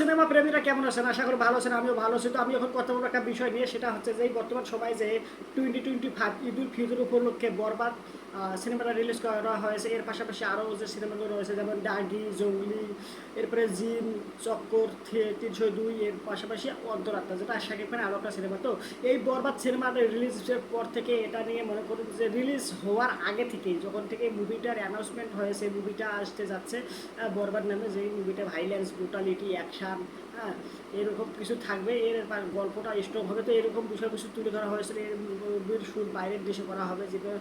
Cinema প্রেমীরা কেমন আছেন? আশা করি ভালো আছেন, আমিও ভালো আছি। তো আমি এখন কথা বলব একটা বিষয় নিয়ে, সেটা হচ্ছে যে বর্তমান সময় যে twenty twenty five Eid ul Fitr উপলক্ষে বরবাদ সিনেমাটা রিলিজ করা হয়েছে। এর পাশাপাশি আরও যে সিনেমাগুলো রয়েছে, যেমন ডাগি, জঙ্গলি, এরপরে জিন, চক্কর তিনশো দুই, এর পাশাপাশি অন্তরাত্মা, যেটা শাকিব খানের আরও একটা সিনেমা। তো এই বরবাদ সিনেমাটা রিলিজের পর থেকে এটা নিয়ে মনে করুন যে রিলিজ হওয়ার আগে থেকেই, যখন থেকে মুভিটার অ্যানাউন্সমেন্ট হয়েছে, মুভিটা আসতে যাচ্ছে বরবাদ নামে যে মুভিটা ভাইলেন্স ব্রুটালিটি অ্যাকশান হ্যাঁ এরকম কিছু থাকবে, এর গল্পটা স্ট্রং হবে, তো এরকম বিষয় কিছু তুলে ধরা হয়েছিল এর মুভির শুট বাইরের দেশে করা হবে, যেটা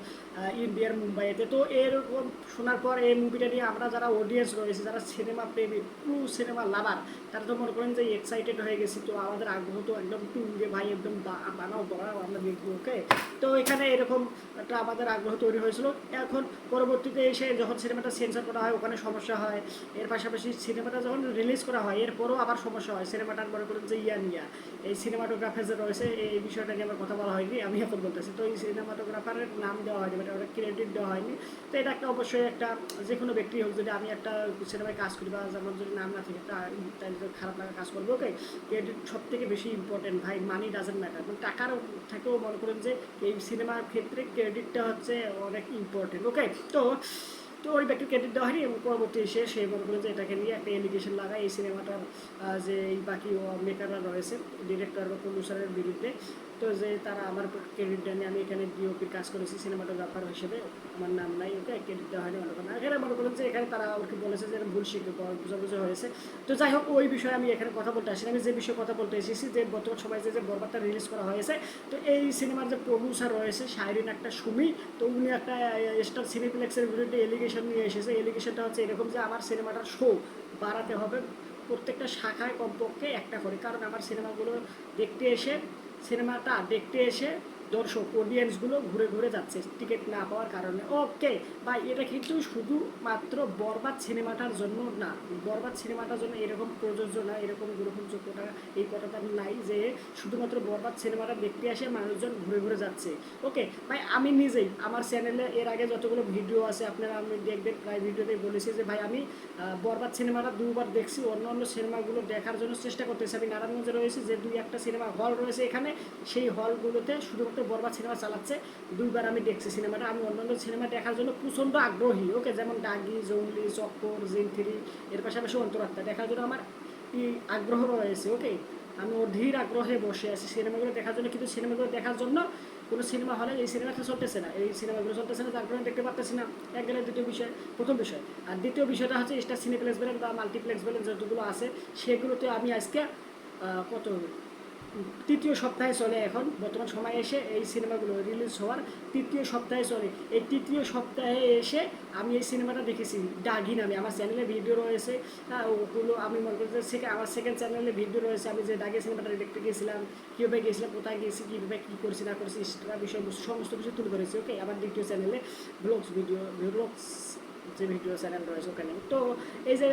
ইন্ডিয়ার মুম্বাইতে। তো এরকম শোনার পর এই মুভিটা নিয়ে আমরা যারা অডিয়েন্স রয়েছে, যারা সিনেমা প্রেমী ট্রু সিনেমা লাভার তারা তো মনে করেন যে এক্সাইটেড হয়ে গেছি, তো আমাদের আগ্রহ তো একদম টু যে ভাই, একদম বানাও বানাও আমরা দেখব ওকে তো এখানে এরকম একটা আমাদের আগ্রহ তৈরি হয়েছিল। এখন পরবর্তীতে এসে যখন সিনেমাটা সেন্সার করা হয়, ওখানে সমস্যা হয়, এর পাশাপাশি সিনেমাটা যখন রিলিজ করা হয়, এরপরও আবার সমস্যা হয় সিনেমাটার মনে করেন যে ইয়া নিয়া, এই সিনেমাটোগ্রাফার যে রয়েছে এই বিষয়টা নিয়ে আমার কথা বলা হয়নি, আমি এখন বলতেছি। তো এই সিনেমাটোগ্রাফারের নাম দেওয়া হয়নি মানে ওটা ক্রেডিট দেওয়া হয়নি। তো এটা একটা অবশ্যই একটা, যে কোনো ব্যক্তি হোক, যদি আমি একটা সিনেমায় কাজ করি বা যেমন যদি নাম না থাকে তাহলে তো খারাপ লাগা কাজ করব ওকে ক্রেডিট সব থেকে বেশি ইম্পর্টেন্ট ভাই মানি ডাজেন্ট ম্যাটার টাকার থেকেও মনে করেন যে এই সিনেমার ক্ষেত্রে ক্রেডিটটা হচ্ছে অনেক ইম্পর্টেন্ট ওকে তো তো ওই ব্যক্তি ক্রেডিট দেওয়া হয়নি, এবং পরবর্তী এসে সে মনে করল যে এটাকে নিয়ে একটা এলিগেশন লাগায় এই সিনেমাটার যে এই বাকি মেকাররা রয়েছে ডিরেক্টর বা প্রডিউসারের বিরুদ্ধে। তো যে তারা আমার ক্রেডিট দেয়নি, আমি এখানে ডিওপির কাজ করেছি সিনেমাটোগ্রাফার হিসেবে। আমার নাম নাই, ওকে ক্রেডিট দেওয়া হয়নি, অন্য কোনো। এখানে মনে করেন যে এখানে তারা ওকে বলেছে যে ভুল শিখে বোঝাবুঝি হয়েছে। তো যাই হোক, ওই বিষয়ে আমি এখানে কথা বলতে আসি আমি যে বিষয়ে কথা বলতে এসেছি, যে বর্তমান সময় যে বরবাদটা রিলিজ করা হয়েছে, তো এই সিনেমার যে প্রডিউসার রয়েছে শাহরিন একটা সুমি, তো উনি একটা স্টার সিনেপ্লেক্সের বিরুদ্ধে এলিগেশন নিয়ে এসেছে। এলিগেশনটা হচ্ছে এরকম যে, আমার সিনেমাটার শো বাড়াতে হবে প্রত্যেকটা শাখায় কমপক্ষে একটা করে। কারণ আমার সিনেমাগুলো দেখতে এসে সিনেমাটা দেখতে এসে দর্শক অডিয়েন্সগুলো ঘুরে ঘুরে যাচ্ছে টিকিট না পাওয়ার কারণে। ওকে বা এটা কিন্তু শুধুমাত্র বরবাদ সিনেমাটার জন্য না। বরবাদ সিনেমাটার জন্য এরকম প্রযোজ্য না, এরকম গ্রহণযোগ্যতা এই কথাটা নাই যে শুধুমাত্র বরবাদ সিনেমাটা দেখতে আসে মানুষজন ঘুরে ঘুরে যাচ্ছে। ওকে ভাই, আমি নিজেই, আমার চ্যানেলে এর আগে যতগুলো ভিডিও আছে, আপনারা আমি দেখবেন, প্রায় ভিডিওতে বলেছি যে, ভাই, আমি বরবাদ সিনেমাটা দুবার দেখছি, অন্য অন্য সিনেমাগুলো দেখার জন্য চেষ্টা করতেছি। আমি নারায়ণগঞ্জে রয়েছি, যে দুই একটা সিনেমা হল রয়েছে এখানে, সেই হলগুলোতে শুধুমাত্র বরবাদ সিনেমা চালাচ্ছে। দুইবার আমি দেখছি সিনেমাটা। আমি অন্যান্য সিনেমা দেখার জন্য প্রচণ্ড আগ্রহী, ওকে? যেমন ডাগি জঙ্গলি, চক্কর, জিন থ্রি, এর পাশাপাশি অন্তরাত্মা। দেখার জন্য আমার আগ্রহ রয়েছে, ওকে? আমি অধীর আগ্রহে বসে আছি সিনেমাগুলো দেখার জন্য, কিন্তু সিনেমাগুলো দেখার জন্য কোনো সিনেমা হলে এই সিনেমাটা চলতেছে না। এই সিনেমাগুলো চলতেছে না কারণে দেখতে পারতেছি না। এক গেলে দ্বিতীয় বিষয়, প্রথম বিষয়। আর দ্বিতীয় বিষয়টা হচ্ছে স্টার সিনেপ্লেক্স বলেন বা মাল্টিপ্লেক্স বলেন যতগুলো আছে, সেগুলোতে আমি আজকে কত তৃতীয় সপ্তাহে চলে এখন। বর্তমান সময়ে এসে এই সিনেমাগুলো রিলিজ হওয়ার তৃতীয় সপ্তাহে চলে। এই তৃতীয় সপ্তাহে এসে আমি এই সিনেমাটা দেখেছি ডাগি নামে। আমার চ্যানেলে ভিডিও রয়েছে। হ্যাঁ ওগুলো আমি মনে করি যে আমার সেকেন্ড চ্যানেলে ভিডিও রয়েছে। আমি যে ডাগি সিনেমাটা দেখতে গেছিলাম, কীভাবে গেছিলাম, কোথায় গেছি, কীভাবে কী করছি, না করছি, সেটা বিষয়বস্তু সমস্ত কিছু তুলে ধরেছি ওকে আমার দ্বিতীয় চ্যানেলে ব্লগস ভিডিও ব্লগস যে ভিডিও চ্যানেল রয়েছে ওখানে। তো এই যে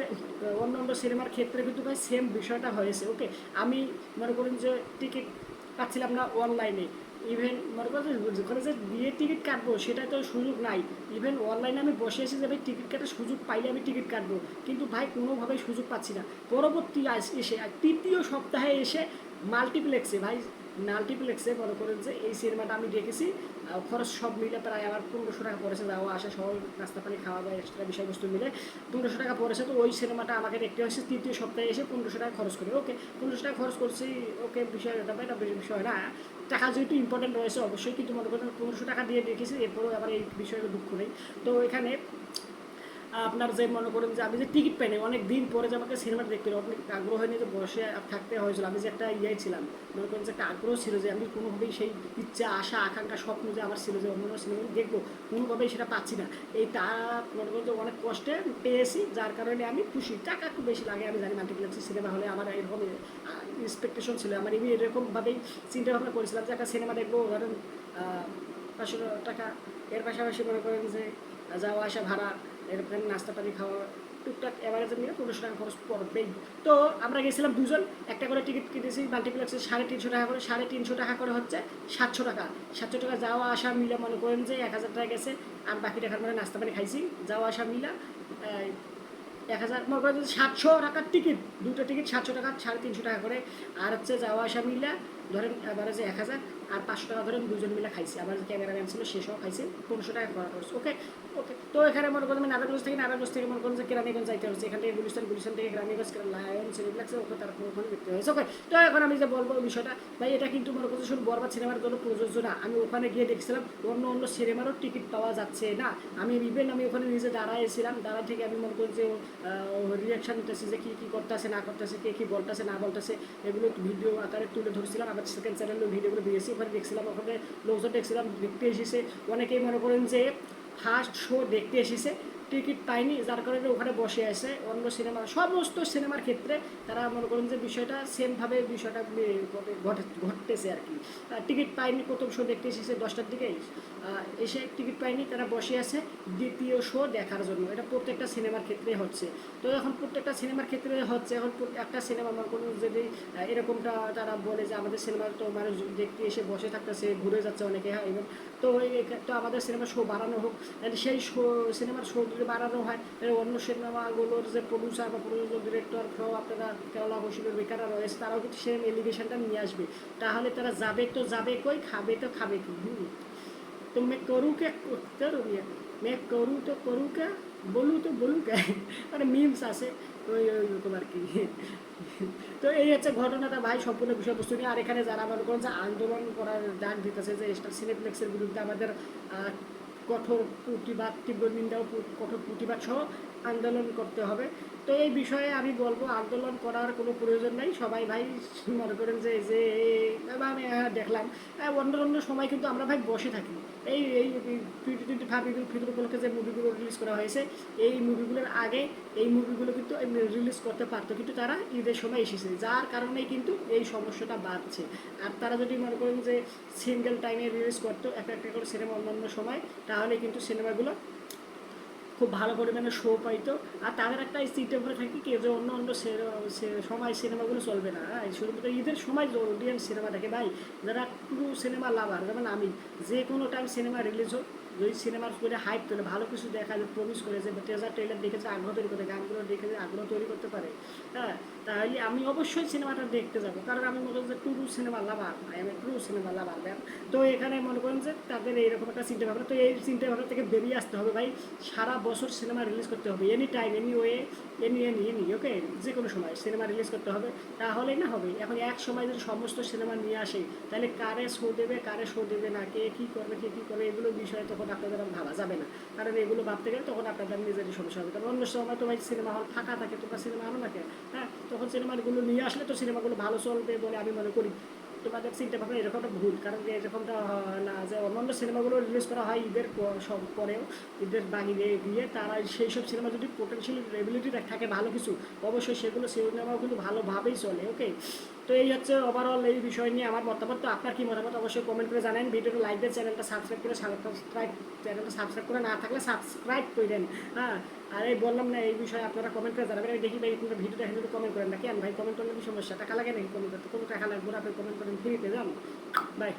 অন্য অন্য সিনেমার ক্ষেত্রে কিন্তু ভাই সেম বিষয়টা হয়েছে ওকে আমি মনে করেন যে টিকিট পাচ্ছিলাম না অনলাইনে ইভেন মনে করেন যে যেখানে যে দিয়ে টিকিট কাটবো, সেটা তো সুযোগ নাই। ইভেন অনলাইনে আমি বসে আছি যে ভাই টিকিট কাটার সুযোগ পাইলে আমি টিকিট কাটবো। কিন্তু ভাই কোনোভাবেই সুযোগ পাচ্ছি না। পরবর্তী এসে তৃতীয় সপ্তাহে এসে মাল্টিপ্লেক্সে ভাই মাল্টিপ্লেক্সে মনে করেন যে এই সিনেমাটা আমি দেখেছি খরচ সব মিলে প্রায় আমার পনেরোশো টাকা পড়েছে যাওয়া আসা সহ নাস্তা পানি খাওয়া বা এক্সট্রা বিষয়বস্তু মিলে পনেরোশো টাকা পড়েছে। তো ওই সিনেমাটা আমাকে দেখতে হয়েছে, তৃতীয় সপ্তাহে এসে পনেরোশো টাকা খরচ করে। ওকে, পনেরোশো টাকা খরচ করছি, ওকে, বিষয় এটা এটা বিষয় না। টাকা যেহেতু ইম্পর্টেন্ট রয়েছে, অবশ্যই কিন্তু মনে করেন পনেরোশো টাকা দিয়ে দেখেছি, এরপরেও আবার এই বিষয়ে দুঃখ নেই। তো এখানে আপনার যে মনে করেন যে আমি যে টিকিট পাইনি অনেক দিন পরে যে আমাকে সিনেমাটা দেখতে অনেক আগ্রহ নিয়ে যে বসে থাকতে হয়েছিল। আমি যে একটা ইয়ে ছিলাম, মনে করেন যে একটা আগ্রহ ছিল যে আমি কোনোভাবেই সেই ইচ্ছা, আশা, আকাঙ্ক্ষা, স্বপ্ন যে আমার ছিল, যে অন্য সিনেমাগুলো দেখব, কোনোভাবেই সেটা পাচ্ছি না। এই তা মনে করেন যে অনেক কষ্টে পেয়েছি, যার কারণে আমি খুশি। টাকা খুব বেশি লাগে, আমি জানি মাল্টিপ্লেক্সের সিনেমা হলে আমার এরকম এক্সপেকটেশন ছিল। আমার আমি এরকমভাবেই চিন্তা ভাবনা করেছিলাম যে একটা সিনেমা দেখব, ধরেন পাঁচশো টাকা, এর পাশাপাশি মনে করেন যে যাওয়া, আসা, ভাড়া এরপরে নাস্তা পানি খাওয়া, টুকটাক অ্যাভারেজে নিয়ে পনেরোশো টাকা খরচ পড়বেই। তো আমরা গেছিলাম দুজন, একটা করে টিকিট কিনেছি মাল্টিপ্লেক্সে সাড়ে তিনশো টাকা করে, সাড়ে তিনশো টাকা করে হচ্ছে সাতশো টাকা। সাতশো টাকা যাওয়া, আসা, মিলে মনে করেন যে এক হাজার টাকা গেছে, আর বাকি টাকার মানে নাস্তা পানি খাইছি, যাওয়া, আসা, মিলা এক হাজার, মনে করেন সাতশো টাকার টিকিট দুটো টিকিট সাতশো টাকা, সাড়ে তিনশো টাকা করে, আর হচ্ছে যাওয়া, আসা, মিলা, ধরেন এবারে যে এক হাজার আর পাঁচশো টাকা ধরেন দুজন মিলে খাইছি। আমার যে ক্যামেরাম্যান ছিল সেসব খাইছি। পনেরোশো টাকা করা করছে ওকে ওকে, তো এখানে মনে করেন আমি নারায়ণগঞ্জ থেকে নারায়ণগঞ্জ থেকে মনে করেন যে কেরানীগঞ্জ যাইতে হচ্ছে। এখান থেকে গুলিস্তান গুলিস্তান থেকে কেরানীগঞ্জ লায়ন সিনেপ্লেক্সে ওকে তার ওখানে দেখতে হয়েছে। ওকে, তো এখন আমি যে বলব বিষয়টা, ভাই, এটা কিন্তু মনে করছে শুধু বরবাদ সিনেমার জন্য প্রযোজ্য না। আমি ওখানে গিয়ে দেখছিলাম, অন্য অন্য সিনেমারও টিকিট পাওয়া যাচ্ছে না। আমি ইভেন আমি ওখানে নিজে দাঁড়াইছিলাম। দাঁড়া থেকে আমি মনে করি যে রিয়াকশন নিতেছে যে কী কী করতেছে, না করতেছে, কে কী বলতেছে, না বলতেছে, এগুলো ভিডিও আকারে তুলে ধরছিলাম। আবার সেকেন্ড চ্যানেলে ভিডিওগুলো দিয়েছি। ওখানে দেখছিলাম ওখানে লোকজন দেখছিলাম দেখতে এসেছে। অনেকেই মনে করেন যে ফার্স্ট শো দেখতে এসেছে। টিকিট পায়নি, যার কারণে ওখানে বসে আছে অন্য সিনেমা। সমস্ত সিনেমার ক্ষেত্রে তারা মনে করেন যে বিষয়টা সেমভাবে বিষয়টা ঘটে, ঘটে- ঘটতেছে আর কি। টিকিট পায়নি, প্রথম শো দেখতে এসেছে দশটার দিকে এসে টিকিট পায়নি, তারা বসে আছে দ্বিতীয় শো দেখার জন্য। এটা প্রত্যেকটা সিনেমার ক্ষেত্রে হচ্ছে। তো এখন প্রত্যেকটা সিনেমার ক্ষেত্রে হচ্ছে, এখন একটা সিনেমা মনে করুন যদি এরকমটা তারা বলে যে আমাদের সিনেমা তো মানুষ দেখতে এসে বসে থাকতেছে, ঘুরে যাচ্ছে অনেকে হ্যাঁ এবং তো তো আমাদের সিনেমা শো বাড়ানো হোক সেই শো সিনেমার শো যদি বানানো হয় অন্য সিনেমাগুলোর যে প্রডিউসার বা প্রযোজক ডিরেক্টর সহ আপনারা কেরলা ঘোষণের বেকাররা রয়েছে, তারাও কিন্তু সেম এলিগেশনটা নিয়ে আসবে। তাহলে তারা যাবে তো যাবে কই, খাবে তো খাবে কি? হুম। তো মে করু কে উত্তর মে করু তো করু কে বলু তো বলু কে মানে মিমস আসে ওই ওইরকম আর কি? তো এই হচ্ছে ঘটনাটা ভাই, সম্পূর্ণ বিষয়বস্তু নিয়ে। আর এখানে যারা মনে করেন যে আন্দোলন করার ডাক দিতেছে যে স্টার সিনেপ্লেক্সের বিরুদ্ধে আমাদের কঠোর প্রতিবাদ তীব্র নিন্দা ও কঠোর প্রতিবাদ সহ আন্দোলন করতে হবে। তো এই বিষয়ে আমি বলব আন্দোলন করার কোনো প্রয়োজন নেই। সবাই ভাই মনে করেন যে যে আমি হ্যাঁ, দেখলাম। হ্যাঁ, অন্য অন্য সময় কিন্তু আমরা ভাই বসে থাকি। এই এই twenty twenty five Eidul Fitr উপলক্ষে যে মুভিগুলো রিলিজ করা হয়েছে এই মুভিগুলোর আগে এই মুভিগুলো কিন্তু রিলিজ করতে পারতো। কিন্তু তারা ঈদের সময় এসেছে। যার কারণেই কিন্তু এই সমস্যাটা বাড়ছে। আর তারা যদি মনে করেন যে সিঙ্গেল টাইমে রিলিজ করতো একটা একটা করে সিনেমা অন্যান্য সময় তাহলে কিন্তু সিনেমাগুলো খুব ভালো পরিমাণে শো পাইতো। আর তাদের একটা সিটে করে থাকি কি, যে অন্য অন্য সময় সিনেমাগুলো চলবে না। শুধুমাত্র ঈদের সময় অডিয়েন্স সিনেমা দেখে, ভাই, যারা পুরো সিনেমা লাভার যেমন আমি, যে কোনো টাইম সিনেমা রিলিজ হোক, যদি সিনেমার করে হাইপ তোলে, ভালো কিছু দেখা যায় প্রমিস করে যে ট্রেজার ট্রেলার দেখেছে, আগ্রহ তৈরি করে, গানগুলো দেখেছে আগ্রহ তৈরি করতে পারে হ্যাঁ তাহলে আমি অবশ্যই সিনেমাটা দেখতে যাব। কারণ আমি মনে করি যে true cinema lover I am true cinema lover then তো এখানে মনে করেন যে তাদের এইরকম একটা চিন্তা ভাবনা। তো এই চিন্তা ভাবনা থেকে বেরিয়ে আসতে হবে, ভাই। সারা বছর সিনেমা রিলিজ করতে হবে। Any time any way any any any okay যে কোনো সময় সিনেমা রিলিজ করতে হবে। তাহলেই না হবে। এখন এক সময় যদি সমস্ত সিনেমা নিয়ে আসে, তাহলে কারে শো দেবে, কারে শো দেবে না? কে কী করবে, কে কী করবে? এগুলো বিষয়ে তখন আপনাদের আর ভাবা যাবে না। কারণ এগুলো ভাবতে গেলে তখন আপনাদের নিজেরই সমস্যা হবে। কারণ অন্য সময় তো ভাই সিনেমা হল ফাঁকা থাকে, তোমরা সিনেমা আনো না? হ্যাঁ? তখন সিনেমাগুলো নিয়ে আসলে তো সিনেমাগুলো ভালো চলবে বলে আমি মনে করি। তোমাদের চিন্তা ভাবনা এরকমটা ভুল, কারণ যে এরকমটা না, যে অন্যান্য সিনেমাগুলো রিলিজ করা হয় ঈদের সব পরেও, ঈদের বাহিরে গিয়ে তারা সেই সব সিনেমা যদি পোটেনশিয়াল এবিলিটি থাকে ভালো কিছু, অবশ্যই সেগুলো সিনেমাও কিন্তু ভালোভাবেই চলে ওকে তো এই হচ্ছে ওভারঅল এই বিষয় নিয়ে আমার মতামত। তো আপনার কি মতামত? অবশ্যই কমেন্ট করে জানেন ভিডিওটা লাইক দিয়ে চ্যানেলটা সাবস্ক্রাইব করে সাবস্ক্রাইব চ্যানেলটা সাবস্ক্রাইব করে না থাকলে সাবস্ক্রাইব করে দেন হ্যাঁ? আর এই বললাম না, এই বিষয়ে আপনারা কমেন্ট করে জানাবেন। আমি দেখি ভাই, আপনারা ভিডিওটা এখন কমেন্ট করেন না কেন ভাই কমেন্ট করলে কি সমস্যা? টাকা লাগে নাকি কমেন্ট করতে? কোনো টাকা লাগবে আপনি কমেন্ট করেন ফ্রিতে যান। বাই